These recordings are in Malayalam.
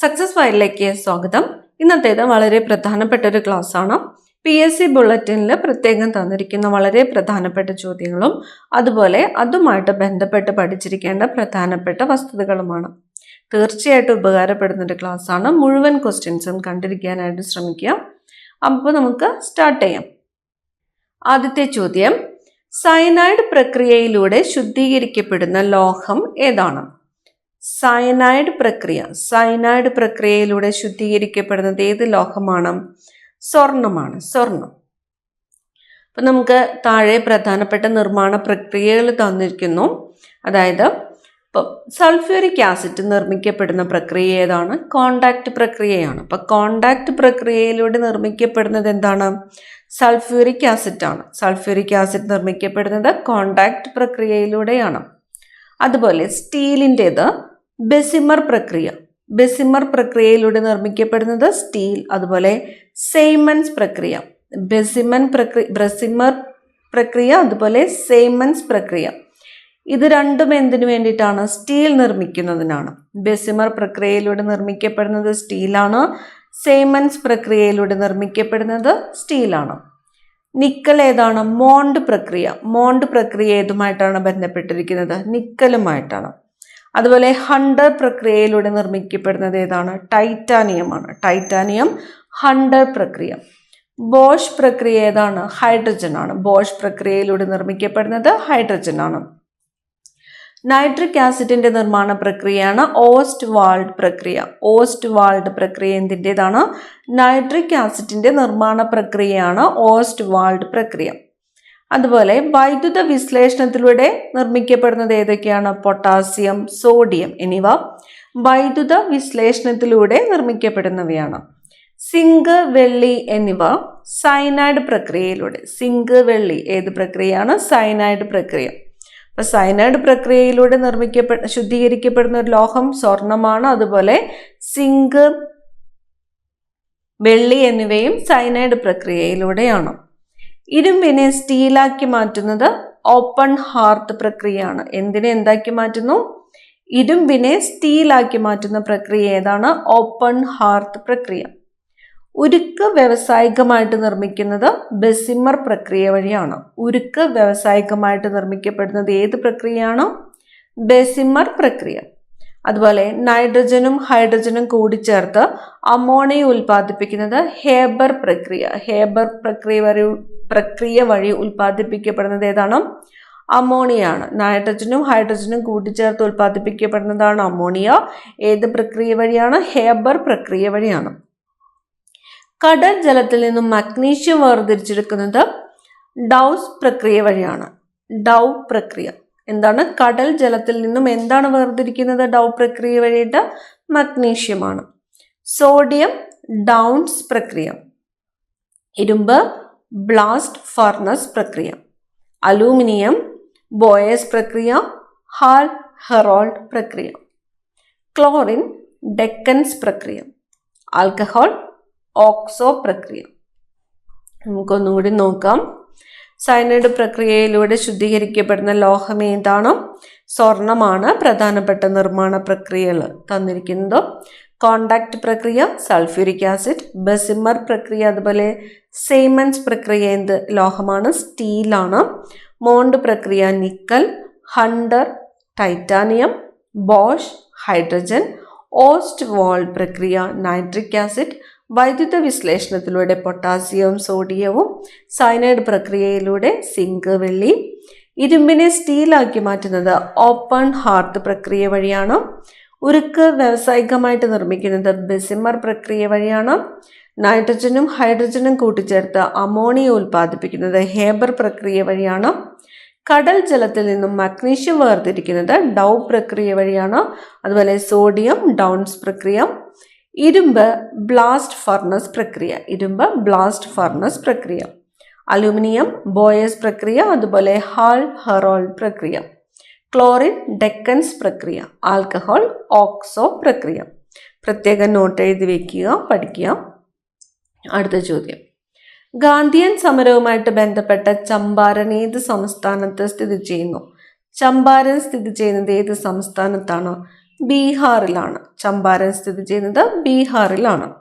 സക്സസ് ഫയലിലേക്ക് സ്വാഗതം. ഇന്നത്തേത് വളരെ പ്രധാനപ്പെട്ട ഒരു ക്ലാസ് ആണ്. പി എസ് സി ബുള്ളറ്റിനിൽ പ്രത്യേകം തന്നിരിക്കുന്ന വളരെ പ്രധാനപ്പെട്ട ചോദ്യങ്ങളും അതുപോലെ അതുമായിട്ട് ബന്ധപ്പെട്ട് പഠിച്ചിരിക്കേണ്ട പ്രധാനപ്പെട്ട വസ്തുതകളുമാണ്. തീർച്ചയായിട്ടും ഉപകാരപ്പെടുന്ന ഒരു ക്ലാസ് ആണ്. മുഴുവൻ ക്വസ്റ്റ്യൻസും കണ്ടിരിക്കാനായിട്ട് ശ്രമിക്കുക. അപ്പോൾ നമുക്ക് സ്റ്റാർട്ട് ചെയ്യാം. ആദ്യത്തെ ചോദ്യം സയനൈഡ് പ്രക്രിയയിലൂടെ ശുദ്ധീകരിക്കപ്പെടുന്ന ലോഹം ഏതാണ്? സയനൈഡ് പ്രക്രിയ. സയനൈഡ് പ്രക്രിയയിലൂടെ ശുദ്ധീകരിക്കപ്പെടുന്നത് ഏത് ലോഹമാണ്? സ്വർണമാണ്. സ്വർണം. അപ്പം നമുക്ക് താഴെ പ്രധാനപ്പെട്ട നിർമ്മാണ പ്രക്രിയകൾ തന്നിരിക്കുന്നു. അതായത് ഇപ്പം സൾഫ്യൂരിക് ആസിഡ് നിർമ്മിക്കപ്പെടുന്ന പ്രക്രിയ ഏതാണ്? കോണ്ടാക്ട് പ്രക്രിയയാണ്. അപ്പം കോണ്ടാക്ട് പ്രക്രിയയിലൂടെ നിർമ്മിക്കപ്പെടുന്നത് എന്താണ്? സൾഫ്യൂരിക് ആസിഡ് ആണ് സൾഫ്യൂരിക് ആസിഡ് നിർമ്മിക്കപ്പെടുന്നത് കോണ്ടാക്ട് പ്രക്രിയയിലൂടെയാണ്. അതുപോലെ സ്റ്റീലിന്റേത് ബെസിമർ പ്രക്രിയ. ബെസിമർ പ്രക്രിയയിലൂടെ നിർമ്മിക്കപ്പെടുന്നത് സ്റ്റീൽ അതുപോലെ സെയ്മൻസ് പ്രക്രിയ. ബെസിമൻ പ്രക്രിയ ബ്രസിമർ പ്രക്രിയ അതുപോലെ സെയ്മൻസ് പ്രക്രിയ. ഇത് രണ്ടും എന്തിനു വേണ്ടിയിട്ടാണ്? സ്റ്റീൽ നിർമ്മിക്കുന്നതിനാണ്. ബെസിമർ പ്രക്രിയയിലൂടെ നിർമ്മിക്കപ്പെടുന്നത് സ്റ്റീലാണ്. സെയ്മൻസ് പ്രക്രിയയിലൂടെ നിർമ്മിക്കപ്പെടുന്നത് സ്റ്റീലാണ്. നിക്കൽ ഏതാണ്? മോണ്ട് പ്രക്രിയ. മോണ്ട് പ്രക്രിയ ഏതുമായിട്ടാണ് ബന്ധപ്പെട്ടിരിക്കുന്നത്? നിക്കലുമായിട്ടാണ്. അതുപോലെ ഹണ്ടർ പ്രക്രിയയിലൂടെ നിർമ്മിക്കപ്പെടുന്നത് ഏതാണ്? ടൈറ്റാനിയമാണ്. ടൈറ്റാനിയം ഹണ്ടർ പ്രക്രിയ. ബോഷ് പ്രക്രിയ ഏതാണ്? ഹൈഡ്രജൻ ആണ് ബോഷ് പ്രക്രിയയിലൂടെ നിർമ്മിക്കപ്പെടുന്നത് ഹൈഡ്രജൻ ആണ് നൈട്രിക് ആസിഡിന്റെ നിർമ്മാണ പ്രക്രിയയാണ് ഓസ്റ്റ് വാൾഡ് പ്രക്രിയ. ഓസ്റ്റ് വാൾഡ് പ്രക്രിയ എന്തിന്റെതാണ് നൈട്രിക് ആസിഡിന്റെ നിർമ്മാണ പ്രക്രിയയാണ് ഓസ്റ്റ് വാൾഡ് പ്രക്രിയ. അതുപോലെ വൈദ്യുത വിശ്ലേഷണത്തിലൂടെ നിർമ്മിക്കപ്പെടുന്നത് ഏതൊക്കെയാണ്? പൊട്ടാസ്യം സോഡിയം എന്നിവ വൈദ്യുത വിശ്ലേഷണത്തിലൂടെ നിർമ്മിക്കപ്പെടുന്നവയാണ്. സിങ്ക് വെള്ളി എന്നിവ സൈനൈഡ് പ്രക്രിയയിലൂടെ. സിങ്ക് വെള്ളി ഏത് പ്രക്രിയയാണ്? സൈനൈഡ് പ്രക്രിയ. അപ്പൊ സൈനൈഡ് പ്രക്രിയയിലൂടെ നിർമ്മിക്കപ്പെട്ട ശുദ്ധീകരിക്കപ്പെടുന്ന ഒരു ലോഹം സ്വർണമാണ്. അതുപോലെ സിങ്ക് വെള്ളി എന്നിവയും സൈനൈഡ് പ്രക്രിയയിലൂടെയാണ്. ഇരുമ്പിനെ സ്റ്റീലാക്കി മാറ്റുന്നത് ഓപ്പൺ ഹാർത്ത് പ്രക്രിയയാണ്. എന്തിനെ എന്താക്കി മാറ്റുന്നു? ഇരുമ്പിനെ സ്റ്റീലാക്കി മാറ്റുന്ന പ്രക്രിയ ഏതാണ്? ഓപ്പൺ ഹാർത്ത് പ്രക്രിയ. ഉരുക്ക് വ്യവസായികമായിട്ട് നിർമ്മിക്കുന്നത് ബെസിമർ പ്രക്രിയ വഴിയാണ്. ഉരുക്ക് വ്യവസായികമായിട്ട് നിർമ്മിക്കപ്പെടുന്നത് ഏത് പ്രക്രിയയാണ്? ബെസിമർ പ്രക്രിയ. അതുപോലെ നൈട്രജനും ഹൈഡ്രജനും കൂടി ചേർത്ത് അമോണിയ ഉൽപ്പാദിപ്പിക്കുന്നത് ഹേബർ പ്രക്രിയ. ഹേബർ പ്രക്രിയ വഴി പ്രക്രിയ വഴി ഉൽപ്പാദിപ്പിക്കപ്പെടുന്നത് ഏതാണ്? അമോണിയാണ് നൈട്രജനും ഹൈഡ്രജനും കൂട്ടിച്ചേർത്ത് ഉൽപ്പാദിപ്പിക്കപ്പെടുന്നതാണ് അമോണിയ. ഏത് പ്രക്രിയ വഴിയാണ്? ഹേബർ പ്രക്രിയ വഴിയാണ്. കടൽ ജലത്തിൽ നിന്നും മഗ്നീഷ്യം വേർതിരിച്ചെടുക്കുന്നത് ഡൗസ് പ്രക്രിയ വഴിയാണ്. ഡൗ പ്രക്രിയ. എന്താണ്? കടൽ ജലത്തിൽ നിന്നും എന്താണ് വേർതിരിക്കുന്നത്? ഡൗ പ്രക്രിയ വഴിയിട്ട് മഗ്നീഷ്യമാണ്. സോഡിയം ഡൗൺസ് പ്രക്രിയ. ഇരുമ്പ് ബ്ലാസ്റ്റ് ഫർണസ് പ്രക്രിയ. അലൂമിനിയം ബോയസ് പ്രക്രിയ. ഹാൾ ഹെറോൾഡ് പ്രക്രിയ. ക്ലോറിൻ ഡെക്കൻസ് പ്രക്രിയ. ആൽക്കഹോൾ ഓക്സോ പ്രക്രിയ. നമുക്കൊന്നുകൂടി നോക്കാം. സയനൈഡ് പ്രക്രിയയിലൂടെ ശുദ്ധീകരിക്കപ്പെടുന്ന ലോഹം ഏതാണോ? സ്വർണമാണ്. പ്രധാനപ്പെട്ട നിർമ്മാണ പ്രക്രിയകൾ തന്നിരിക്കുന്നത്. കോണ്ടാക്ട് പ്രക്രിയ സൾഫ്യൂരിക് ആസിഡ് ബെസിമർ പ്രക്രിയ അതുപോലെ സെയ്മൻസ് പ്രക്രിയ എന്ത്? ലോഹമാണ്. സ്റ്റീലാണ്. മോണ്ട് പ്രക്രിയ nickel Hunter titanium Bosch hydrogen Ostwald പ്രക്രിയ നൈട്രിക് ആസിഡ് വൈദ്യുത വിശ്ലേഷണത്തിലൂടെ പൊട്ടാസ്യവും സോഡിയവും സൈനൈഡ് പ്രക്രിയയിലൂടെ സിങ്ക് വെള്ളി. ഇരുമ്പിനെ സ്റ്റീലാക്കി മാറ്റുന്നത് ഓപ്പൺ ഹാർട്ട് പ്രക്രിയ വഴിയാണ്. ഉരുക്ക് വ്യാവസായികമായിട്ട് നിർമ്മിക്കുന്നത് ബെസിമർ പ്രക്രിയ വഴിയാണ്. നൈട്രജനും ഹൈഡ്രജനും കൂട്ടിച്ചേർത്ത് അമോണിയ ഉൽപ്പാദിപ്പിക്കുന്നത് ഹേബർ പ്രക്രിയ വഴിയാണ്. കടൽ ജലത്തിൽ നിന്നും മഗ്നീഷ്യം വേർതിരിക്കുന്നത് ഡൗ പ്രക്രിയ വഴിയാണ്. അതുപോലെ സോഡിയം ഡൗൺസ് പ്രക്രിയ. ഇരുമ്പ് ബ്ലാസ്റ്റ് ഫർണസ് പ്രക്രിയ. ഇരുമ്പ് ബ്ലാസ്റ്റ് ഫർണസ് പ്രക്രിയ. അലുമിനിയം ബോയസ് പ്രക്രിയ അതുപോലെ ഹാൾ ഹെറോൾ പ്രക്രിയ. ക്ലോറിൻ ഡെക്കൻസ് പ്രക്രിയ. ആൽക്കഹോൾ ഓക്സോ പ്രക്രിയ. പ്രത്യേക നോട്ട് എഴുതി വയ്ക്കുക പഠിക്കുക. അടുത്ത ചോദ്യം. ഗാന്ധിയൻ സമരവുമായിട്ട് ബന്ധപ്പെട്ട ചമ്പാരൻ ഏത് സംസ്ഥാനത്ത് സ്ഥിതി ചെയ്യുന്നു? ചമ്പാരൻ സ്ഥിതി ചെയ്യുന്നത് ഏത് സംസ്ഥാനത്താണ്? ബീഹാറിലാണ്. ചമ്പാരൻ സ്ഥിതി ചെയ്യുന്നത് ബീഹാറിലാണ്.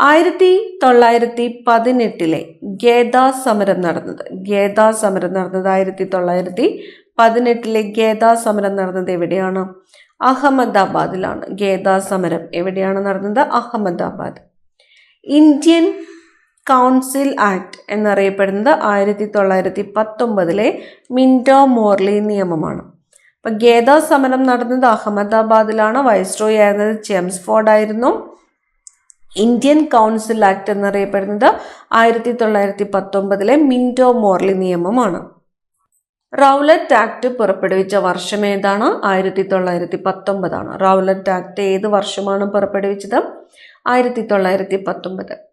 ആയിരത്തി തൊള്ളായിരത്തി പതിനെട്ടിലെ ഗേദാ സമരം നടന്നത്. ഗേദാ സമരം നടന്നത് ആയിരത്തി തൊള്ളായിരത്തി പതിനെട്ടിലെ ഗേദാ സമരം നടന്നത് എവിടെയാണ്? അഹമ്മദാബാദിലാണ്. ഗേദാ സമരം എവിടെയാണ് നടന്നത്? അഹമ്മദാബാദ്. ഇന്ത്യൻ കൗൺസിൽ ആക്ട് എന്നറിയപ്പെടുന്നത് ആയിരത്തി തൊള്ളായിരത്തി പത്തൊമ്പതിലെ മിൻഡോ മോർലി നിയമമാണ്. അപ്പം ഗേദ സമരം നടന്നത് അഹമ്മദാബാദിലാണ്. വൈസ്രോയി ആയിരുന്നത് ചെംസ്ഫോർഡ് ആയിരുന്നു ഇന്ത്യൻ കൗൺസിൽ ആക്ട് എന്നറിയപ്പെടുന്നത് ആയിരത്തി തൊള്ളായിരത്തി പത്തൊമ്പതിലെ മിന്റോ മോർലി നിയമമാണ്. റൗലറ്റ് ആക്ട് പുറപ്പെടുവിച്ച വർഷം ഏതാണ്? ആയിരത്തി തൊള്ളായിരത്തി പത്തൊമ്പതാണ് റൗലറ്റ് ആക്ട് ഏത് വർഷമാണ് പുറപ്പെടുവിച്ചത്? ആയിരത്തി തൊള്ളായിരത്തി പത്തൊമ്പത്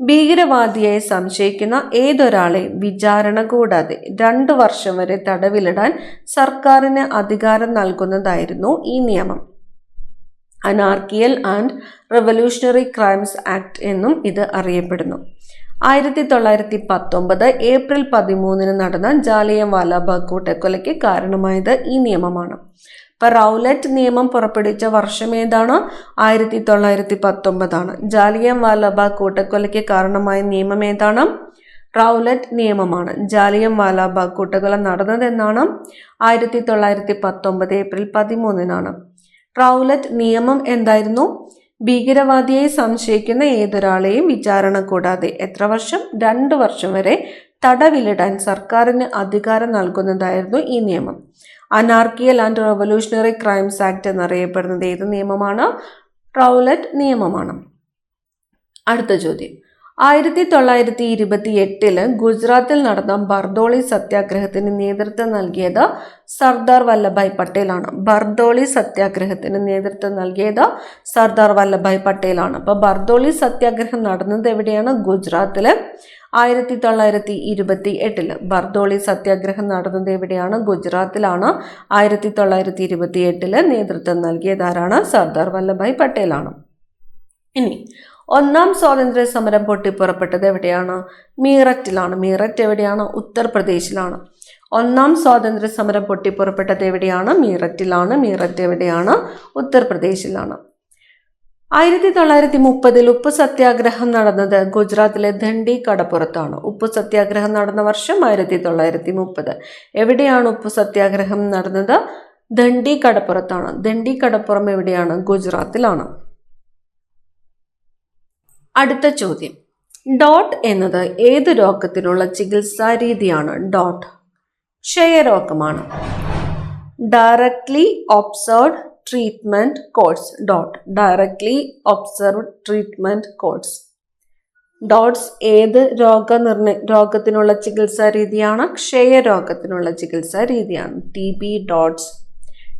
ഭീകരവാദിയായി സംശയിക്കുന്ന ഏതൊരാളെ വിചാരണ കൂടാതെ രണ്ടു വർഷം വരെ തടവിലിടാൻ സർക്കാരിന് അധികാരം നൽകുന്നതായിരുന്നു ഈ നിയമം. Anarchical and revolutionary crimes act എന്നും ഇത് അറിയപ്പെടുന്നു. ആയിരത്തി തൊള്ളായിരത്തി പത്തൊമ്പത് ഏപ്രിൽ പതിമൂന്നിന് നടന്ന ജാലിയൻ വാലാബാഗ് കൂട്ടക്കൊലയ്ക്ക് കാരണമായത് ഈ നിയമമാണ്. ഇപ്പൊ റൗലറ്റ് നിയമം പുറപ്പെടുവിച്ച വർഷം ഏതാണ്? ആയിരത്തി തൊള്ളായിരത്തി പത്തൊമ്പതാണ് ജാലിയൻ വാലാബാഗ് കൂട്ടക്കൊലയ്ക്ക് കാരണമായ നിയമം ഏതാണ്? റൗലറ്റ് നിയമമാണ്. ജാലിയൻ വാലാബാഗ് കൂട്ടക്കൊല നടന്നതെന്നാണ് ആയിരത്തി തൊള്ളായിരത്തി പത്തൊമ്പത് ഏപ്രിൽ പതിമൂന്നിനാണ്. റൗലറ്റ് നിയമം എന്തായിരുന്നു? ഭീകരവാദിയെ സംശയിക്കുന്ന ഏതൊരാളെയും വിചാരണ കൂടാതെ എത്ര വർഷം? രണ്ട് വർഷം വരെ തടവിലിടാൻ സർക്കാരിന് അധികാരം നൽകുന്നതായിരുന്നു ഈ നിയമം. Anarchical and revolutionary crimes act എന്നറിയപ്പെടുന്നത് ഏത് നിയമമാണ്? റൗലറ്റ് നിയമമാണ്. അടുത്ത ചോദ്യം. ആയിരത്തി തൊള്ളായിരത്തി ഇരുപത്തി എട്ടിൽ ഗുജറാത്തിൽ നടന്ന ബർദോളി സത്യാഗ്രഹത്തിന് നേതൃത്വം നൽകിയത് സർദാർ വല്ലഭായ് പട്ടേലാണ്. ബർദോളി സത്യാഗ്രഹത്തിന് നേതൃത്വം നൽകിയത് സർദാർ വല്ലഭായ് പട്ടേലാണ്. അപ്പോൾ ബർദോളി സത്യാഗ്രഹം നടന്നത് എവിടെയാണ്? ഗുജറാത്തിൽ ആയിരത്തി തൊള്ളായിരത്തി ഇരുപത്തി എട്ടിൽ ബർദോളി സത്യാഗ്രഹം നടന്നത് എവിടെയാണ്? ഗുജറാത്തിലാണ്. ആയിരത്തി തൊള്ളായിരത്തി ഇരുപത്തി എട്ടിൽ നേതൃത്വം നൽകിയത് ആരാണ്? സർദാർ വല്ലഭായ് പട്ടേലാണ്. ഇനി ഒന്നാം സ്വാതന്ത്ര്യ സമരം പൊട്ടിപ്പുറപ്പെട്ടത് എവിടെയാണ്? മീററ്റിലാണ്. മീററ്റ് എവിടെയാണ്? ഉത്തർപ്രദേശിലാണ്. ഒന്നാം സ്വാതന്ത്ര്യ സമരം പൊട്ടിപ്പുറപ്പെട്ടത് എവിടെയാണ്? മീററ്റിലാണ്. മീററ്റ് എവിടെയാണ്? ഉത്തർപ്രദേശിലാണ്. ആയിരത്തി തൊള്ളായിരത്തി മുപ്പതിൽ ഉപ്പ് സത്യാഗ്രഹം നടന്നത് ഗുജറാത്തിലെ ദണ്ഡി കടപ്പുറത്താണ് ഉപ്പ് സത്യാഗ്രഹം നടന്ന വർഷം ആയിരത്തി തൊള്ളായിരത്തി മുപ്പത് എവിടെയാണ് ഉപ്പ് സത്യാഗ്രഹം നടന്നത്? ദണ്ഡി കടപ്പുറത്താണ് ദണ്ഡി കടപ്പുറം എവിടെയാണ്? ഗുജറാത്തിലാണ്. അടുത്ത ചോദ്യം. ഡോട്ട് എന്നത് ഏത് രോഗത്തിനുള്ള ചികിത്സാ രീതിയാണ്? Dot. ക്ഷയരോഗമാണ്. Directly observed treatment course DOT directly observed treatment course DOTS ഏത് രോഗനിർണ രോഗത്തിനുള്ള ചികിത്സാ രീതിയാണ്? ക്ഷയരോഗത്തിനുള്ള ചികിത്സാ രീതിയാണ്. T B DOTS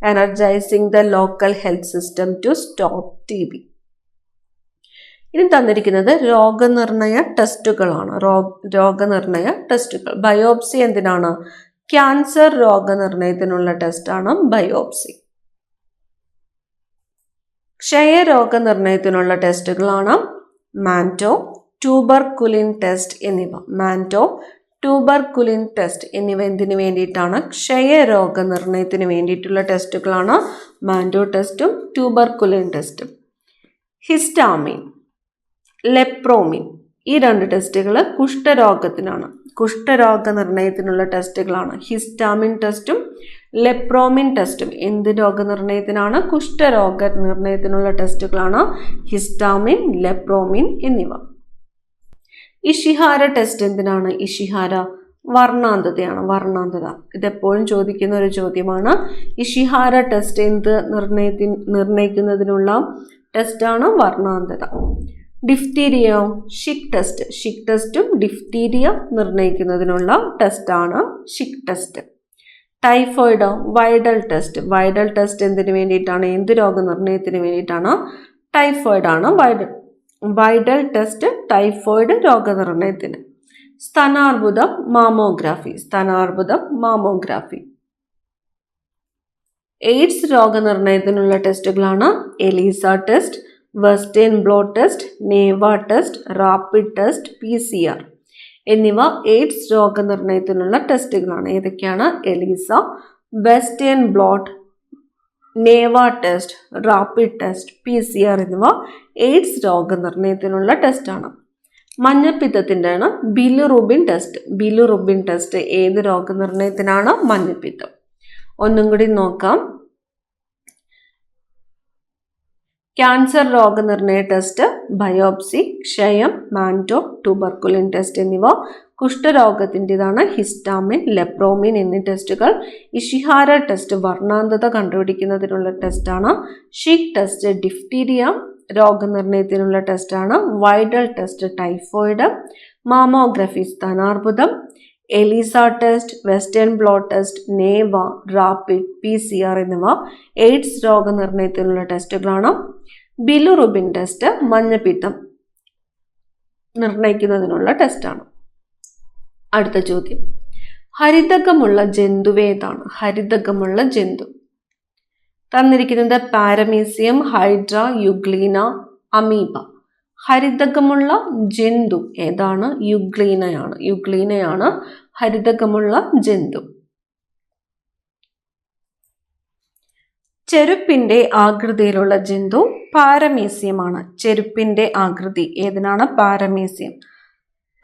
energising the local health system to stop T B ഇനി തന്നിരിക്കുന്നത് രോഗനിർണയ ടെസ്റ്റുകളാണ്. രോഗനിർണയ ടെസ്റ്റുകൾ. ബയോപ്സി എന്തിനാണ്? ക്യാൻസർ രോഗനിർണയത്തിനുള്ള ടെസ്റ്റാണ് ബയോപ്സി. ക്ഷയരോഗനിർണയത്തിനുള്ള ടെസ്റ്റുകളാണ് മാന്റോ ട്യൂബർകുലിൻ ടെസ്റ്റ് എന്നിവ. മാന്റോ ട്യൂബർകുലിൻ ടെസ്റ്റ് എന്നിവ എന്തിനു വേണ്ടിയിട്ടാണ്? ക്ഷയരോഗ നിർണയത്തിന് വേണ്ടിയിട്ടുള്ള ടെസ്റ്റുകളാണ് മാന്റോ ടെസ്റ്റും ട്യൂബർകുലിൻ ടെസ്റ്റും. ഹിസ്റ്റാമിൻ. ലെപ്രോമിൻ. ഈ രണ്ട് ടെസ്റ്റുകൾ കുഷ്ഠരോഗത്തിനാണ്. കുഷ്ഠരോഗ നിർണയത്തിനുള്ള ടെസ്റ്റുകളാണ്. ഹിസ്റ്റാമിൻ ടെസ്റ്റും ലെപ്രോമിൻ ടെസ്റ്റും. എന്ത് രോഗനിർണയത്തിനാണ്? കുഷ്ഠരോഗ നിർണയത്തിനുള്ള ടെസ്റ്റുകളാണ് ഹിസ്റ്റാമിൻ ലെപ്രോമിൻ എന്നിവ. ഇഷിഹാര ടെസ്റ്റ് എന്തിനാണ്? ഇഷിഹാര വർണാന്തതയാണ്. വർണാന്തത. ഇതെപ്പോഴും ചോദിക്കുന്ന ഒരു ചോദ്യമാണ്. ഇഷിഹാര ടെസ്റ്റ് എന്ത് നിർണയത്തിന് നിർണയിക്കുന്നതിനുള്ള ടെസ്റ്റാണ് വർണാന്തത. Diphtheria Schick test. ഷിക് ടെസ്റ്റും ഡിഫ്തീരിയ നിർണയിക്കുന്നതിനുള്ള ടെസ്റ്റാണ് Schick test. Typhoid Widal test. Widal test എന്തിനു വേണ്ടിയിട്ടാണ്? എന്ത് രോഗനിർണയത്തിന് വേണ്ടിയിട്ടാണ് ആണ് വൈഡൽ. വൈഡൽ ടെസ്റ്റ് ടൈഫോയിഡ് രോഗനിർണയത്തിന്. സ്തനാർബുദം മാമോഗ്രാഫി. സ്തനാർബുദം മാമോഗ്രാഫി. എയ്ഡ്സ് രോഗനിർണയത്തിനുള്ള ടെസ്റ്റുകളാണ് ELISA test Western blot test Neva test rapid test P C R എന്നിവ എയ്ഡ്സ് രോഗനിർണയത്തിനുള്ള ടെസ്റ്റുകളാണ്. ഏതൊക്കെയാണ്? ELISA western blot നേവ test rapid test P C R എന്നിവ എയ്ഡ്സ് രോഗനിർണയത്തിനുള്ള ടെസ്റ്റാണ്. മഞ്ഞപ്പിത്തത്തിന്റെയാണ് ബിലുറുബിൻ ടെസ്റ്റ്. ബിലുറുബിൻ ടെസ്റ്റ് ഏത് രോഗനിർണയത്തിനാണ് മഞ്ഞപ്പിത്തം? ഒന്നും കൂടി നോക്കാം. ക്യാൻസർ രോഗനിർണയ ടെസ്റ്റ് ബയോപ്സി ക്ഷയം മാന്റോ ട്യൂബർക്കുലിൻ ടെസ്റ്റ് എന്നിവ കുഷ്ഠരോഗത്തിന്റെതാണ് ഹിസ്റ്റാമിൻ ലെപ്രോമിൻ എന്നീ ടെസ്റ്റുകൾ. ഇഷിഹാര ടെസ്റ്റ് വർണാന്തത കണ്ടുപിടിക്കുന്നതിനുള്ള ടെസ്റ്റാണ്. ഷീക്ക് ടെസ്റ്റ് ഡിഫ്തീരിയ രോഗനിർണയത്തിനുള്ള ടെസ്റ്റാണ്. Widal test typhoid. Mammography സ്ഥാനാർബുദം. ELISA test western blot test നേവ rapid P C R എന്നിവ എയ്ഡ്സ് രോഗനിർണയത്തിനുള്ള ടെസ്റ്റുകളാണ്. ബിലുറുബിൻ ടെസ്റ്റ് മഞ്ഞപ്പിത്തം നിർണയിക്കുന്നതിനുള്ള ടെസ്റ്റാണ്. അടുത്ത ചോദ്യം. ഹരിതകമുള്ള ജന്തുവേതാണ് ഹരിതകമുള്ള ജന്തു. തന്നിരിക്കുന്നത് പാരമീസിയം ഹൈഡ്ര യുഗ്ലീന അമീബ. ഹരിതകമുള്ള ജന്തു ഏതാണ്? യുഗ്ലീനയാണ്. യുഗ്ലീനയാണ് ഹരിതകമുള്ള ജന്തു. ചെരുപ്പിന്റെ ആകൃതിയിലുള്ള ജന്തു പാരമേസ്യമാണ്. ചെരുപ്പിന്റെ ആകൃതി ഏതിനാണ്? പാരമേസ്യം.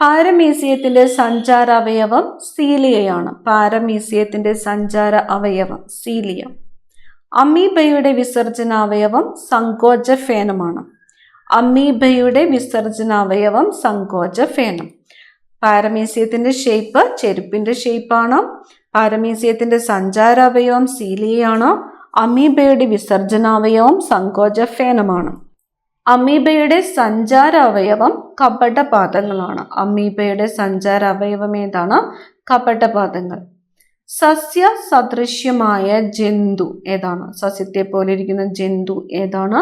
പാരമേസ്യത്തിന്റെ സഞ്ചാര അവയവം സീലിയയാണ്. പാരമേസ്യത്തിന്റെ സഞ്ചാര അവയവം സീലിയ. അമീബയുടെ വിസർജനാവയവം സങ്കോചഫേനമാണ്. അമീബയുടെ വിസർജനാവയവം സങ്കോചഫേനം പാരമീസിയത്തിന്റെ ഷേപ്പ് ചെരുപ്പിന്റെ ഷേപ്പാണ് പാരമീസിയത്തിന്റെ സഞ്ചാരാവയവം സീലിയാണ് അമീബയുടെ വിസർജനാവയവം സങ്കോച ഫേനമാണ്. അമീബയുടെ സഞ്ചാരാവയവം കപടപാദങ്ങളാണ്. അമീബയുടെ സഞ്ചാരാവയവം ഏതാണ്? കപടപാദങ്ങൾ. സസ്യ സദൃശ്യമായ ജന്തു ഏതാണ്? സസ്യത്തെ പോലെ ഇരിക്കുന്ന ജന്തു ഏതാണ്?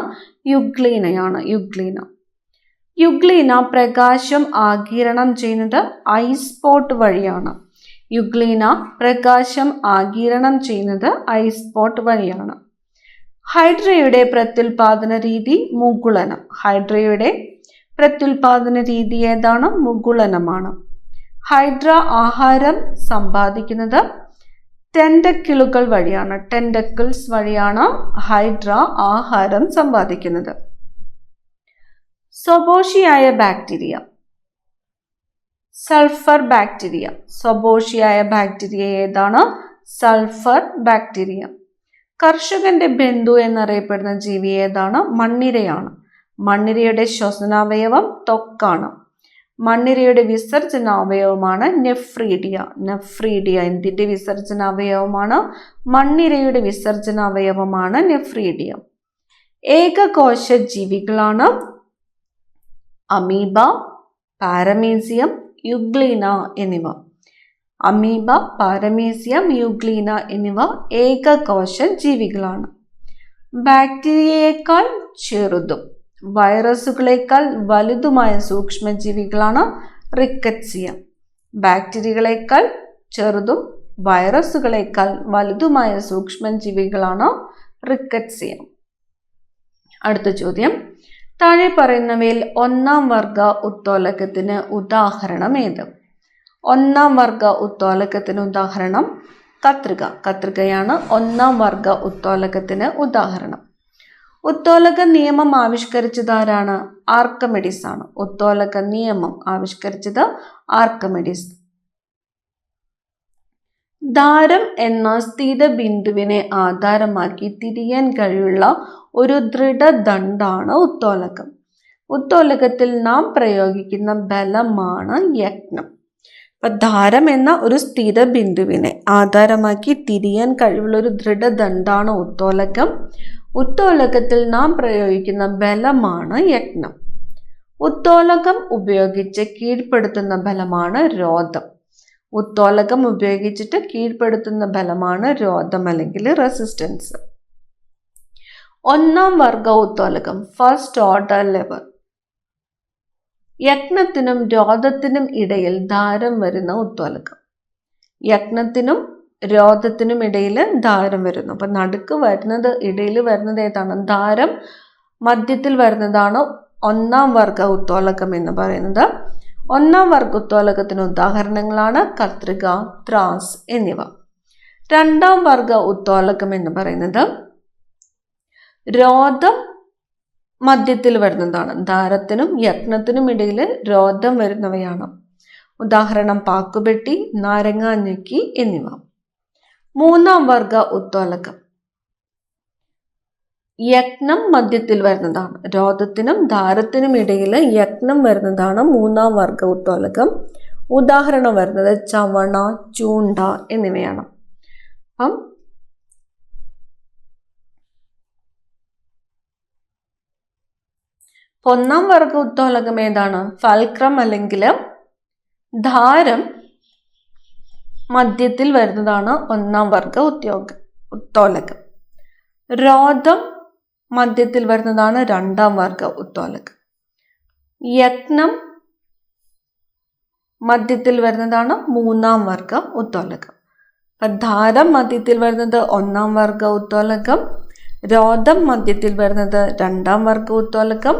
യുഗ്ലീനയാണ് യുഗ്ലീന. യുഗ്ലീന പ്രകാശം ആകിരണം ചെയ്യുന്നത് ഐസ്പോട്ട് വഴിയാണ്. യുഗ്ലീന പ്രകാശം ആകിരണം ചെയ്യുന്നത് ഐസ്പോട്ട് വഴിയാണ്. ഹൈഡ്രയുടെ പ്രത്യുൽപാദന രീതി മുകുളനം. ഹൈഡ്രയുടെ പ്രത്യുൽപാദന രീതി ഏതാണ്? മുകുളനമാണ്. ഹൈഡ്ര ആഹാരം സമ്പാദിക്കുന്നത് ടെൻഡക്കിളുകൾ വഴിയാണ്. ടെൻഡക്കിൾസ് വഴിയാണ് ഹൈഡ്ര ആഹാരം സമ്പാദിക്കുന്നത്. സ്വബോഷിയായ ബാക്ടീരിയ സൾഫർ ബാക്ടീരിയ സ്വബോഷിയായ ബാക്ടീരിയ ഏതാണ്? സൾഫർ ബാക്ടീരിയ കർഷകന്റെ ബന്ധു എന്നറിയപ്പെടുന്ന ജീവി ഏതാണ്? മണ്ണിരയാണ്. മണ്ണിരയുടെ ശ്വസനാവയവം ത്വക്കാണ്. മണ്ണിരയുടെ വിസർജന അവയവമാണ് നെഫ്രീഡിയ. നെഫ്രീഡിയ എന്തിന്റെ വിസർജനാവയവമാണ്? മണ്ണിരയുടെ വിസർജന അവയവമാണ് നെഫ്രീഡിയ. ഏകകോശ ജീവികളാണ് അമീബ പാരമീസിയം യുഗ്ലീന എന്നിവ. അമീബ പാരമീസിയം യുഗ്ലീന എന്നിവ ഏകകോശ ജീവികളാണ് ബാക്ടീരിയയേക്കാൾ ചെറുതും. വൈറസുകളേക്കാൾ വലുതുമായ സൂക്ഷ്മജീവികളാണ് റിക്കറ്റ്സിയ. ബാക്ടീരിയകളേക്കാൾ ചെറുതും വൈറസുകളേക്കാൾ വലുതുമായ സൂക്ഷ്മജീവികളാണ് റിക്കറ്റ്സിയ. അടുത്ത ചോദ്യം. താഴെ പറയുന്നവയിൽ ഒന്നാം വർഗ ഉത്തോലകത്തിന് ഉദാഹരണം ഏത്? ഒന്നാം വർഗ ഉത്തോലകത്തിന് ഉദാഹരണം കത്രിക. കത്രികയാണ് ഒന്നാം വർഗ ഉത്തോലകത്തിന് ഉദാഹരണം. ഉത്തോലക നിയമം ആവിഷ്കരിച്ചത് ആരാണ് ആർക്കമെഡിസ് ആണ്. ഉത്തോലക നിയമം ആവിഷ്കരിച്ചത് ആർക്കമെഡിസ്. ദാരം എന്ന സ്ഥിത ബിന്ദുവിനെ ആധാരമാക്കി തിരിയാൻ കഴിയുള്ള ഒരു ദൃഢദണ്ഡാണ് ഉത്തോലകം ഉത്തോലകത്തിൽ നാം പ്രയോഗിക്കുന്ന ബലമാണ് യജ്ഞം. അപ്പൊ ധാരം എന്ന ഒരു സ്ഥിര ബിന്ദുവിനെ ആധാരമാക്കി തിരിയാൻ കഴിവുള്ള ഒരു ദൃഢദണ്ഡാണ് ഉത്തോലകം ഉത്തോലകത്തിൽ നാം പ്രയോഗിക്കുന്ന ബലമാണ് യജ്ഞം. ഉത്തോലകം ഉപയോഗിച്ച് കീഴ്പ്പെടുത്തുന്ന ബലമാണ് രോധം. ഉത്തോലകം ഉപയോഗിച്ചിട്ട് കീഴ്പ്പെടുത്തുന്ന ബലമാണ് രോധം അല്ലെങ്കിൽ റെസിസ്റ്റൻസ് ഒന്നാം വർഗ ഉത്തോലകം ഫസ്റ്റ് ഓർഡർ ലെവൽ യജ്ഞത്തിനും രോധത്തിനും ഇടയിൽ ധാരം വരുന്ന ഉത്തോലകം. യജ്ഞത്തിനും രോധത്തിനും ഇടയിൽ ധാരം വരുന്നു. അപ്പം നടുക്ക് വരുന്നത് ഇടയിൽ വരുന്നത് ഏതാണ്? ധാരം മധ്യത്തിൽ വരുന്നതാണ് ഒന്നാം വർഗ ഉത്തോലകം എന്ന് പറയുന്നത്. ഒന്നാം വർഗ ഉത്തോലകത്തിന് ഉദാഹരണങ്ങളാണ് കത്രിക ത്രാസ് എന്നിവ. രണ്ടാം വർഗ ഉത്തോലകം എന്ന് പറയുന്നത് രോധം മധ്യത്തിൽ വരുന്നതാണ്. ധാരത്തിനും യത്നത്തിനും ഇടയിൽ രോധം വരുന്നവയാണ്. ഉദാഹരണം പാക്കുപെട്ടി നാരങ്ങാഞ്ഞക്കി എന്നിവ. മൂന്നാം വർഗ ഉത്തോലകം. യജ്ഞം മധ്യത്തിൽ വരുന്നതാണ്. രോധത്തിനും ധാരത്തിനും ഇടയിൽ യജ്ഞം വരുന്നതാണ് മൂന്നാം വർഗ ഉത്തോലകം. ഉദാഹരണം വരുന്നത് ചവണ ചൂണ്ട എന്നിവയാണ്. അപ്പം ഒന്നാം വർഗ ഉത്തോലകം ഏതാണ്? ഫൽക്രം അല്ലെങ്കിൽ ധാരം മധ്യത്തിൽ വരുന്നതാണ് ഒന്നാം വർഗ ഉദ്യോഗ ഉത്തോലകം. രോധം മധ്യത്തിൽ വരുന്നതാണ് രണ്ടാം വർഗ ഉത്തോലകം. യത്നം മധ്യത്തിൽ വരുന്നതാണ് മൂന്നാം വർഗ ഉത്തോലകം. ധാരം മധ്യത്തിൽ വരുന്നത് ഒന്നാം വർഗ ഉത്തോലകം. രോധം മധ്യത്തിൽ വരുന്നത് രണ്ടാം വർഗ ഉത്തോലകം.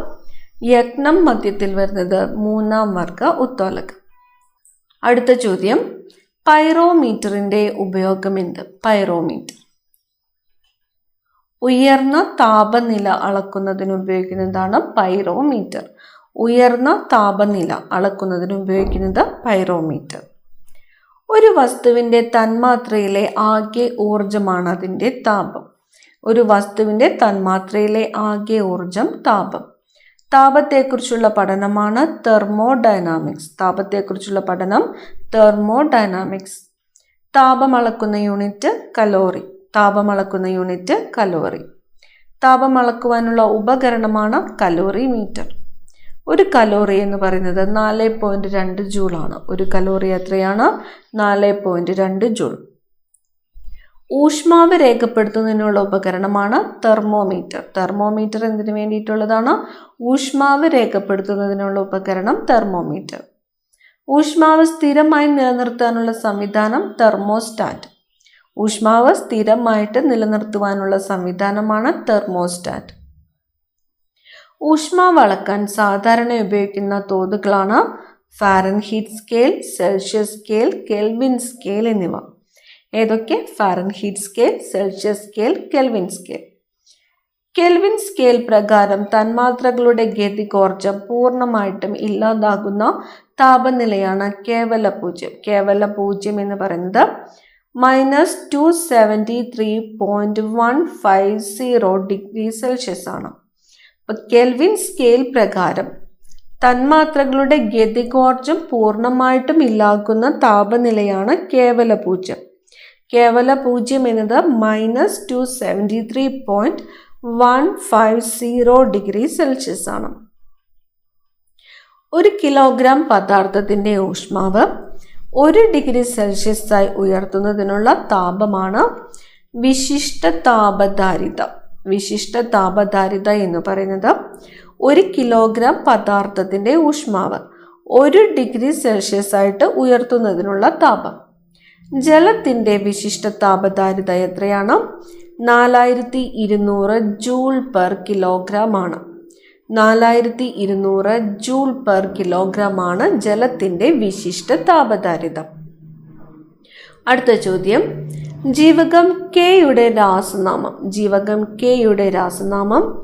യത്നം മധ്യത്തിൽ വരുന്നത് മൂന്നാം വർഗ ഉത്തോലകം. അടുത്ത ചോദ്യം. പൈറോമീറ്ററിന്റെ ഉപയോഗം എന്ത് പൈറോമീറ്റർ. ഉയർന്ന താപനില അളക്കുന്നതിന് ഉപയോഗിക്കുന്നതാണ് പൈറോമീറ്റർ. ഉയർന്ന താപനില അളക്കുന്നതിന് ഉപയോഗിക്കുന്നത് പൈറോമീറ്റർ. ഒരു വസ്തുവിന്റെ തന്മാത്രയിലെ ആകെ ഊർജമാണ് അതിന്റെ താപം. ഒരു വസ്തുവിന്റെ തന്മാത്രയിലെ ആകെ ഊർജം താപം. താപത്തെക്കുറിച്ചുള്ള പഠനമാണ് തെർമോഡൈനാമിക്സ്. താപത്തെക്കുറിച്ചുള്ള പഠനം തെർമോഡൈനാമിക്സ്. താപമളക്കുന്ന യൂണിറ്റ് കലോറി. താപമളക്കുന്ന യൂണിറ്റ് കലോറി. താപമളക്കുവാനുള്ള ഉപകരണമാണ് കലോറി മീറ്റർ ഒരു കലോറി എന്ന് പറയുന്നത് നാല് പോയിന്റ് രണ്ട് ജൂളാണ് ഒരു കലോറി എത്രയാണ്? നാല് പോയിന്റ് രണ്ട് ജൂൾ. ഊഷ്മാവ് രേഖപ്പെടുത്തുന്നതിനുള്ള ഉപകരണമാണ് തെർമോമീറ്റർ. തെർമോമീറ്റർ എന്തിനു വേണ്ടിയിട്ടുള്ളതാണ്? ഊഷ്മാവ് രേഖപ്പെടുത്തുന്നതിനുള്ള ഉപകരണം തെർമോമീറ്റർ. ഊഷ്മാവ് സ്ഥിരമായി നിലനിർത്താനുള്ള സംവിധാനം തെർമോസ്റ്റാറ്റ്. ഊഷ്മാവ് സ്ഥിരമായിട്ട് നിലനിർത്തുവാനുള്ള സംവിധാനമാണ് തെർമോസ്റ്റാറ്റ്. ഊഷ്മാവ് അളക്കാൻ സാധാരണ ഉപയോഗിക്കുന്ന തോതുകളാണ് Fahrenheit scale Celsius scale Kelvin scale എന്നിവ. ഏതൊക്കെ? Fahrenheit scale Celsius scale Kelvin scale Kelvin scale പ്രകാരം തന്മാത്രകളുടെ ഗതികോർജം പൂർണമായിട്ടും ഇല്ലാതാകുന്ന താപനിലയാണ് കേവല പൂജ്യം കേവല പൂജ്യം എന്ന് പറയുന്നത് minus two seventy three point one five zero degree Celsius ആണ്. അപ്പൊ കെൽവിൻ സ്കെയിൽ പ്രകാരം തന്മാത്രകളുടെ ഗതികോർജം പൂർണമായിട്ടും ഇല്ലാക്കുന്ന താപനിലയാണ് കേവല പൂജ്യം കേവല പൂജ്യം എന്നത് minus two seventy three point one five zero degree Celsius ആണ്. ഒരു കിലോഗ്രാം പദാർത്ഥത്തിന്റെ ഊഷ്മാവ് ഒരു ഡിഗ്രി സെൽഷ്യസായി ഉയർത്തുന്നതിനുള്ള താപമാണ് വിശിഷ്ട താപധാരിത. വിശിഷ്ട താപധാരിത എന്ന് പറയുന്നത് ഒരു കിലോഗ്രാം പദാർത്ഥത്തിന്റെ ഊഷ്മാവ് ഒരു ഡിഗ്രി സെൽഷ്യസ് ആയിട്ട് ഉയർത്തുന്നതിനുള്ള താപം. ജലത്തിന്റെ വിശിഷ്ട താപധാരിത എത്രയാണ്? നാലായിരത്തി ഇരുന്നൂറ് ജൂൾ പെർ കിലോഗ്രാം ആണ് നാലായിരത്തി ഇരുന്നൂറ് ജൂൾ പെർ കിലോഗ്രാം ആണ് ജലത്തിന്റെ വിശിഷ്ട താപധാരിത അടുത്ത ചോദ്യം. ജീവകം കെയുടെ രാസനാമം. ജീവകം കെയുടെ രാസനാമം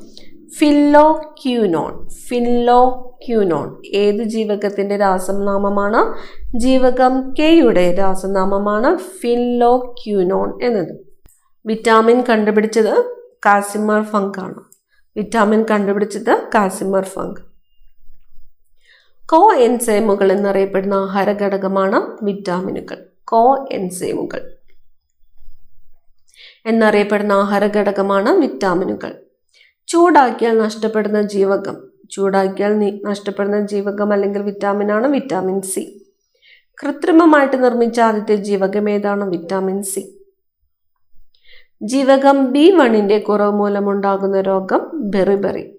ഫില്ലോ ക്യൂനോൺ ഫില്ലോ ക്യൂനോൺ ഏത് ജീവകത്തിന്റെ രാസനാമമാണ്? ജീവകം കെയുടെ രാസനാമമാണ് ഫില്ലോ ക്യൂനോൺ എന്നത്. വിറ്റാമിൻ കണ്ടുപിടിച്ചത് കാസിമർ ഫങ്ക് ആണ്. വിറ്റാമിൻ കണ്ടുപിടിച്ചത് കാസിമർ ഫങ്ക്. കോ എൻസൈമുകൾ എന്നറിയപ്പെടുന്ന ആഹാര ഘടകമാണ് വിറ്റാമിനുകൾ. കോ എൻസൈമുകൾ എന്നറിയപ്പെടുന്ന ആഹാര ഘടകമാണ് വിറ്റാമിനുകൾ. ചൂടാക്കിയാൽ നഷ്ടപ്പെടുന്ന ജീവകം. ചൂടാക്കിയാൽ നഷ്ടപ്പെടുന്ന ജീവകം അല്ലെങ്കിൽ വിറ്റാമിൻ ആണ് വിറ്റാമിൻ സി കൃത്രിമമായിട്ട് നിർമ്മിച്ച ആദ്യത്തെ ജീവകം ഏതാണ്? വിറ്റാമിൻ സി ജീവകം ബി വണ്ണിന്റെ കുറവ് മൂലമുണ്ടാകുന്ന രോഗം ബെറിബെറി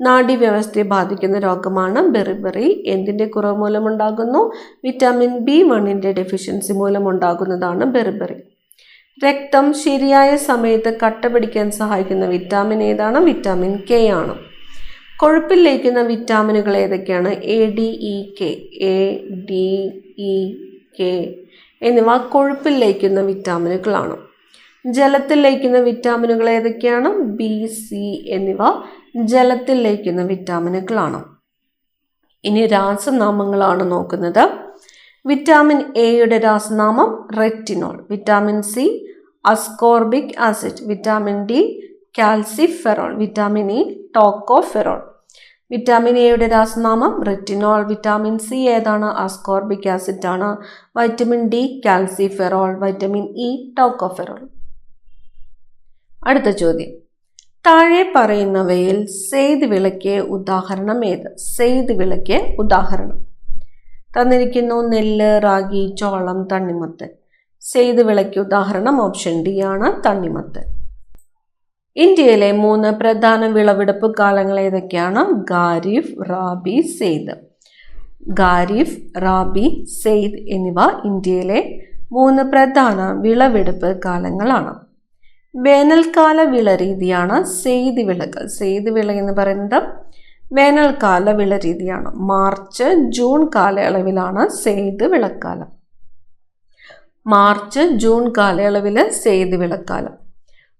നാഡീവ്യവസ്ഥയെ ബാധിക്കുന്ന രോഗമാണ് ബെറിബെറി എന്തിന്റെ കുറവ് മൂലമുണ്ടാകുന്നു വിറ്റാമിൻ ബി വണ്ണിന്റെ ഡെഫിഷ്യൻസി മൂലമുണ്ടാകുന്നതാണ് ബെറിബെറി രക്തം ശരിയായ സമയത്ത് കട്ട പിടിക്കാൻ സഹായിക്കുന്ന വിറ്റാമിൻ ഏതാണ്? വിറ്റാമിൻ കെ ആണ്. കൊഴുപ്പിൽ ലയിക്കുന്ന വിറ്റാമിനുകൾ ഏതൊക്കെയാണ്? A D E K. A D E K എന്നിവ കൊഴുപ്പിൽ ലയിക്കുന്ന വിറ്റാമിനുകളാണ്. ജലത്തിൽ ലയിക്കുന്ന വിറ്റാമിനുകൾ ഏതൊക്കെയാണ്? ബി സി എന്നിവ ജലത്തിൽ ലയിക്കുന്ന വിറ്റാമിനുകളാണ്. ഇനി രാസനാമങ്ങളാണ് നോക്കുന്നത്. വിറ്റാമിൻ എയുടെ രാസനാമം retinol. Vitamin C ascorbic acid vitamin D calciferol vitamin E tocopherol vitamin എയുടെ രാസനാമം റെറ്റിനോൾ വിറ്റാമിൻ സി ഏതാണ്? അസ്കോർബിക് ആസിഡ് ആണ്. Vitamin D calciferol vitamin E tocopherol അടുത്ത ചോദ്യം. താഴെ പറയുന്നവയിൽ സെയ്ത് വിളയ്ക്ക് ഉദാഹരണം ഏത്? സെയ്ത് വിളയ്ക്ക് ഉദാഹരണം. തന്നിരിക്കുന്നു നെല്ല് റാഗി ചോളം തണ്ണിമത്തൻ സെയ്ത് വിളയ്ക്ക്. ഉദാഹരണം ഓപ്ഷൻ ഡി ആണ് തണ്ണിമത്തൻ. ഇന്ത്യയിലെ മൂന്ന് പ്രധാന വിളവെടുപ്പ് കാലങ്ങൾ ഏതൊക്കെയാണ്? ഖാരിഫ് റാബി സെയ്ദ്. ഖാരിഫ് റാബി സെയ്ദ് എന്നിവ ഇന്ത്യയിലെ മൂന്ന് പ്രധാന വിളവെടുപ്പ് കാലങ്ങളാണ്. വേനൽക്കാല വിള രീതിയാണ് സെയ്ത് വിളകൾ. സെയ്ത് വിള എന്ന് പറയുന്നത് വേനൽക്കാല വിള രീതിയാണ്. മാർച്ച് ജൂൺ കാലയളവിലാണ് സെയ്ത് വിളക്കാലം. മാർച്ച് ജൂൺ കാലയളവിൽ സെയ്ത് വിളക്കാലം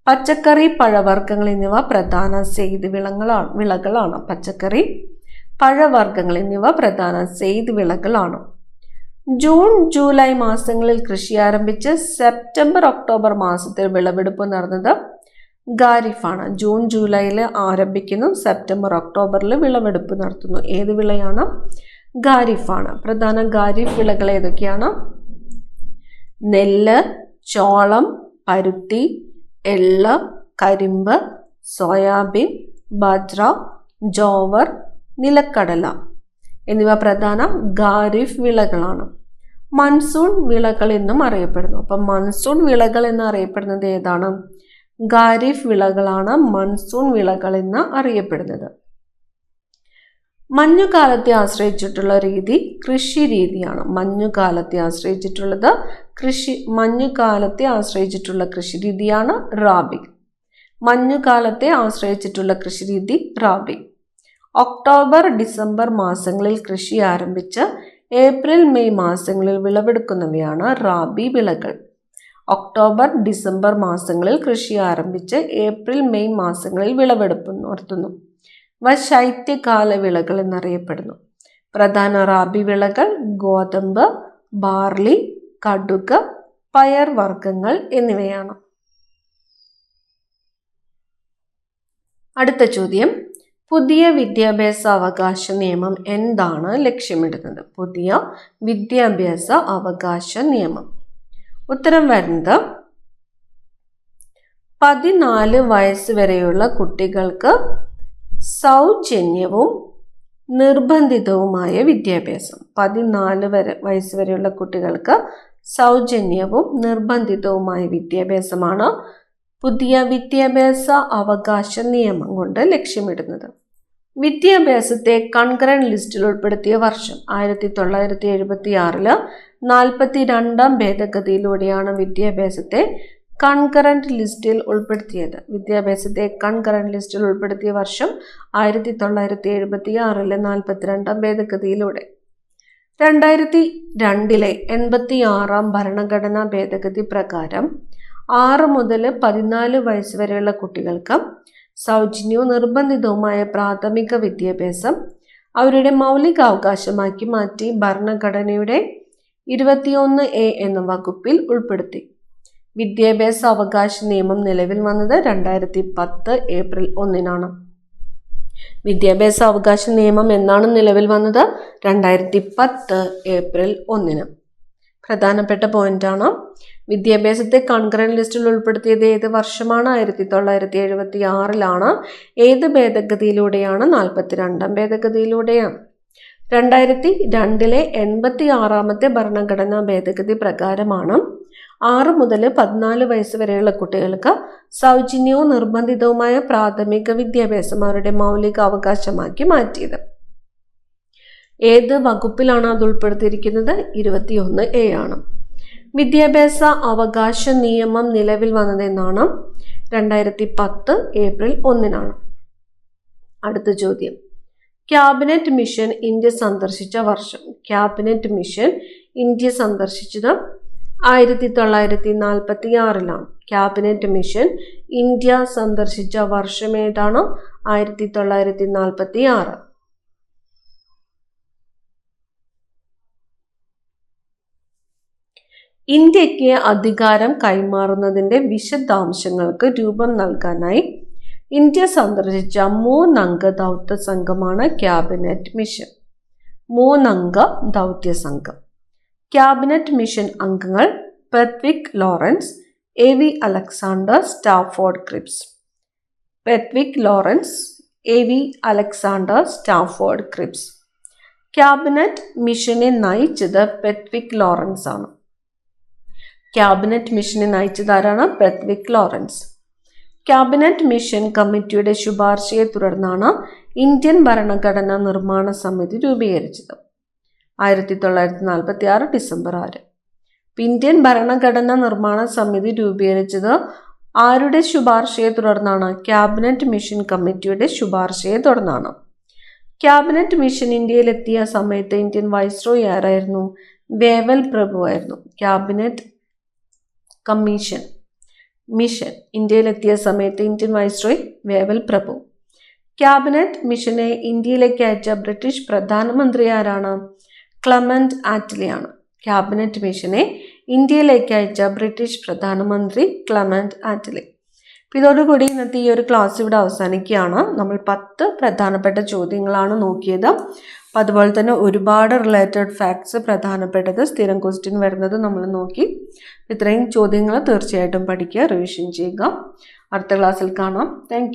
പച്ചക്കറി പഴവർഗങ്ങൾ എന്നിവ പ്രധാന സെയ്ത് വിളങ്ങളാണ് വിളകളാണ്. പച്ചക്കറി പഴവർഗങ്ങൾ എന്നിവ പ്രധാന സെയ്ത് വിളകളാണ് ജൂൺ ജൂലൈ മാസങ്ങളിൽ കൃഷി ആരംഭിച്ച് സെപ്റ്റംബർ ഒക്ടോബർ മാസത്തിൽ വിളവെടുപ്പ് നടന്നത് ഖാരിഫാണ് ജൂൺ ജൂലൈയിൽ ആരംഭിക്കുന്നു. സെപ്റ്റംബർ ഒക്ടോബറിൽ വിളവെടുപ്പ് നടത്തുന്നു. ഏത് വിളയാണ്? ഖാരിഫാണ് പ്രധാന ഖാരിഫ് വിളകൾ ഏതൊക്കെയാണ്? നെല്ല് ചോളം പരുത്തി എള്ള് കരിമ്പ് സോയാബീൻ ബജ്ര ജോവർ നിലക്കടല എന്നിവ പ്രധാന ഖാരിഫ് വിളകളാണ്. മൺസൂൺ വിളകൾ എന്നും അറിയപ്പെടുന്നു. അപ്പം മൺസൂൺ വിളകൾ എന്ന് അറിയപ്പെടുന്നത് ഏതാണ്? ഖാരിഫ് വിളകളാണ് മൺസൂൺ വിളകൾ എന്ന് അറിയപ്പെടുന്നത്. മഞ്ഞുകാലത്തെ ആശ്രയിച്ചിട്ടുള്ള രീതി കൃഷി രീതിയാണ്. മഞ്ഞുകാലത്തെ ആശ്രയിച്ചിട്ടുള്ളത് കൃഷി മഞ്ഞുകാലത്തെ ആശ്രയിച്ചിട്ടുള്ള കൃഷി രീതിയാണ് റാബി. മഞ്ഞുകാലത്തെ ആശ്രയിച്ചിട്ടുള്ള കൃഷി രീതി റാബി. ഒക്ടോബർ ഡിസംബർ മാസങ്ങളിൽ കൃഷി ആരംഭിച്ച് ഏപ്രിൽ മെയ് മാസങ്ങളിൽ വിളവെടുക്കുന്നവയാണ് റാബി വിളകൾ. ഒക്ടോബർ ഡിസംബർ മാസങ്ങളിൽ കൃഷി ആരംഭിച്ച് ഏപ്രിൽ മെയ് മാസങ്ങളിൽ വിളവെടുപ്പ് നടത്തുന്നു. ഇവ ശൈത്യകാല വിളകൾ എന്നറിയപ്പെടുന്നു. പ്രധാന റാബി വിളകൾ ഗോതമ്പ് ബാർലി കടുക് പയർ വർഗങ്ങൾ എന്നിവയാണ്. അടുത്ത ചോദ്യം. പുതിയ വിദ്യാഭ്യാസ അവകാശ നിയമം എന്താണ് ലക്ഷ്യമിടുന്നത്? പുതിയ വിദ്യാഭ്യാസ അവകാശ നിയമം. ഉത്തരം വരുന്നത് പതിനാല് വയസ്സ് വരെയുള്ള കുട്ടികൾക്ക് സൗജന്യവും നിർബന്ധിതവുമായ വിദ്യാഭ്യാസം. പതിനാല് വരെ വയസ്സ് വരെയുള്ള കുട്ടികൾക്ക് സൗജന്യവും നിർബന്ധിതവുമായ വിദ്യാഭ്യാസമാണ് പുതിയ വിദ്യാഭ്യാസ അവകാശ നിയമം കൊണ്ട് ലക്ഷ്യമിടുന്നത്. വിദ്യാഭ്യാസത്തെ കൺകറൻ ലിസ്റ്റിൽ ഉൾപ്പെടുത്തിയ വർഷം ആയിരത്തി തൊള്ളായിരത്തി എഴുപത്തി ആറിൽ നാൽപ്പത്തി രണ്ടാം ഭേദഗതിയിലൂടെയാണ് വിദ്യാഭ്യാസത്തെ കൺകറന്റ് ലിസ്റ്റിൽ ഉൾപ്പെടുത്തിയത്. വിദ്യാഭ്യാസത്തെ കൺകറന്റ് ലിസ്റ്റിൽ ഉൾപ്പെടുത്തിയ വർഷം ആയിരത്തി തൊള്ളായിരത്തി എഴുപത്തി ആറിലെ നാൽപ്പത്തിരണ്ടാം ഭേദഗതിയിലൂടെ. രണ്ടായിരത്തി രണ്ടിലെ എൺപത്തി ആറാം ഭരണഘടനാ ഭേദഗതി പ്രകാരം ആറ് മുതൽ പതിനാല് വയസ്സ് വരെയുള്ള കുട്ടികൾക്ക് സൗജന്യവും നിർബന്ധിതവുമായ പ്രാഥമിക വിദ്യാഭ്യാസം അവരുടെ മൗലികാവകാശമാക്കി മാറ്റി ഭരണഘടനയുടെ ഇരുപത്തിയൊന്ന് എ എന്ന വകുപ്പിൽ ഉൾപ്പെടുത്തി. വിദ്യാഭ്യാസ അവകാശ നിയമം നിലവിൽ വന്നത് രണ്ടായിരത്തി പത്ത് ഏപ്രിൽ ഒന്നിനാണ്. വിദ്യാഭ്യാസ അവകാശ നിയമം എന്നാണ് നിലവിൽ വന്നത് രണ്ടായിരത്തി പത്ത് ഏപ്രിൽ ഒന്നിന്. പ്രധാനപ്പെട്ട പോയിന്റാണ്. വിദ്യാഭ്യാസത്തെ കൺകറന്റ് ലിസ്റ്റിൽ ഉൾപ്പെടുത്തിയത് ഏത് വർഷമാണ്? ആയിരത്തി തൊള്ളായിരത്തി എഴുപത്തി ആറിലാണ് ഏത് ഭേദഗതിയിലൂടെയാണ്? നാൽപ്പത്തിരണ്ടാം ഭേദഗതിയിലൂടെയാണ്. രണ്ടായിരത്തി രണ്ടിലെ എൺപത്തി ആറാമത്തെ ഭരണഘടനാ ഭേദഗതി പ്രകാരമാണ് ആറ് മുതൽ പതിനാല് വയസ്സ് വരെയുള്ള കുട്ടികൾക്ക് സൗജന്യവും നിർബന്ധിതവുമായ പ്രാഥമിക വിദ്യാഭ്യാസം അവരുടെ മൗലിക അവകാശമാക്കി മാറ്റിയത്. ഏത് വകുപ്പിലാണ് അത് ഉൾപ്പെടുത്തിയിരിക്കുന്നത്? ഇരുപത്തിയൊന്ന് എ ആണ്. വിദ്യാഭ്യാസ അവകാശ നിയമം നിലവിൽ വന്നതെന്നാണ് രണ്ടായിരത്തി പത്ത് ഏപ്രിൽ ഒന്നിനാണ്. അടുത്ത ചോദ്യം. ക്യാബിനറ്റ് മിഷൻ ഇന്ത്യ സന്ദർശിച്ച വർഷം. ക്യാബിനറ്റ് മിഷൻ ഇന്ത്യ സന്ദർശിച്ചത് ആയിരത്തി തൊള്ളായിരത്തി നാൽപ്പത്തി ആറിലാണ് ക്യാബിനറ്റ് മിഷൻ ഇന്ത്യ സന്ദർശിച്ച വർഷമേതാണ് ആയിരത്തി തൊള്ളായിരത്തി നാൽപ്പത്തി ആറ് ഇന്ത്യയ്ക്ക് അധികാരം കൈമാറുന്നതിന്റെ വിശദാംശങ്ങൾക്ക് രൂപം നൽകാനായി ഇന്ത്യ സന്ദർശിച്ച മൂന്നംഗ ദൗത്യ സംഘമാണ് ക്യാബിനറ്റ് മിഷൻ. മൂന്നംഗ ദൗത്യ സംഘം ക്യാബിനറ്റ് മിഷൻ അംഗങ്ങൾ Pethick Lawrence A V Alexander Stafford Cripps. Pethick Lawrence A V Alexander Stafford Cripps. Cabinet മിഷനെ നയിച്ചത് പെത്വിക് ലോറൻസ് ആണ്. ക്യാബിനറ്റ് മിഷനെ നയിച്ചത് ആരാണ്? Pethick Lawrence. ക്യാബിനറ്റ് മിഷൻ കമ്മിറ്റിയുടെ ശുപാർശയെ തുടർന്നാണ് ഇന്ത്യൻ ഭരണഘടനാ നിർമ്മാണ സമിതി രൂപീകരിച്ചത്. ആയിരത്തി തൊള്ളായിരത്തി നാൽപ്പത്തി ആറ് ഡിസംബർ ആറ് ഇന്ത്യൻ ഭരണഘടന നിർമ്മാണ സമിതി രൂപീകരിച്ചത് ആരുടെ ശുപാർശയെ തുടർന്നാണ്? ക്യാബിനറ്റ് മിഷൻ കമ്മിറ്റിയുടെ ശുപാർശയെ തുടർന്നാണ്. ക്യാബിനറ്റ് മിഷൻ ഇന്ത്യയിലെത്തിയ സമയത്ത് ഇന്ത്യൻ വൈസ്രോയി ആരായിരുന്നു? വേവൽ പ്രഭു ആയിരുന്നു. ക്യാബിനറ്റ് കമ്മീഷൻ മിഷൻ ഇന്ത്യയിലെത്തിയ സമയത്ത് ഇന്ത്യൻ വൈസ്രോയ് വേവൽ പ്രഭു. ക്യാബിനറ്റ് മിഷനെ ഇന്ത്യയിലേക്ക് അയച്ച ബ്രിട്ടീഷ് പ്രധാനമന്ത്രി ആരാണ്? ക്ലമന്റ് ആറ്റ്ലിയാണ്. ക്യാബിനറ്റ് മിഷനെ ഇന്ത്യയിലേക്ക് അയച്ച ബ്രിട്ടീഷ് പ്രധാനമന്ത്രി ക്ലമന്റ് ആറ്റ്ലി. അപ്പോൾ ഇതോടുകൂടി ഇന്നത്തെ ഈ ഒരു ക്ലാസ് ഇവിടെ അവസാനിക്കുകയാണ്. നമ്മൾ പത്ത് പ്രധാനപ്പെട്ട ചോദ്യങ്ങളാണ് നോക്കിയത്. അപ്പോൾ അതുപോലെ തന്നെ ഒരുപാട് റിലേറ്റഡ് ഫാക്ട്സ് പ്രധാനപ്പെട്ടത് സ്ഥിരം ക്വസ്റ്റ്യൻ വരുന്നത് നമ്മൾ നോക്കി. ഇത്രയും ചോദ്യങ്ങൾ തീർച്ചയായിട്ടും പഠിക്കുക റിവിഷൻ ചെയ്യുക. അടുത്ത ക്ലാസ്സിൽ കാണാം. താങ്ക്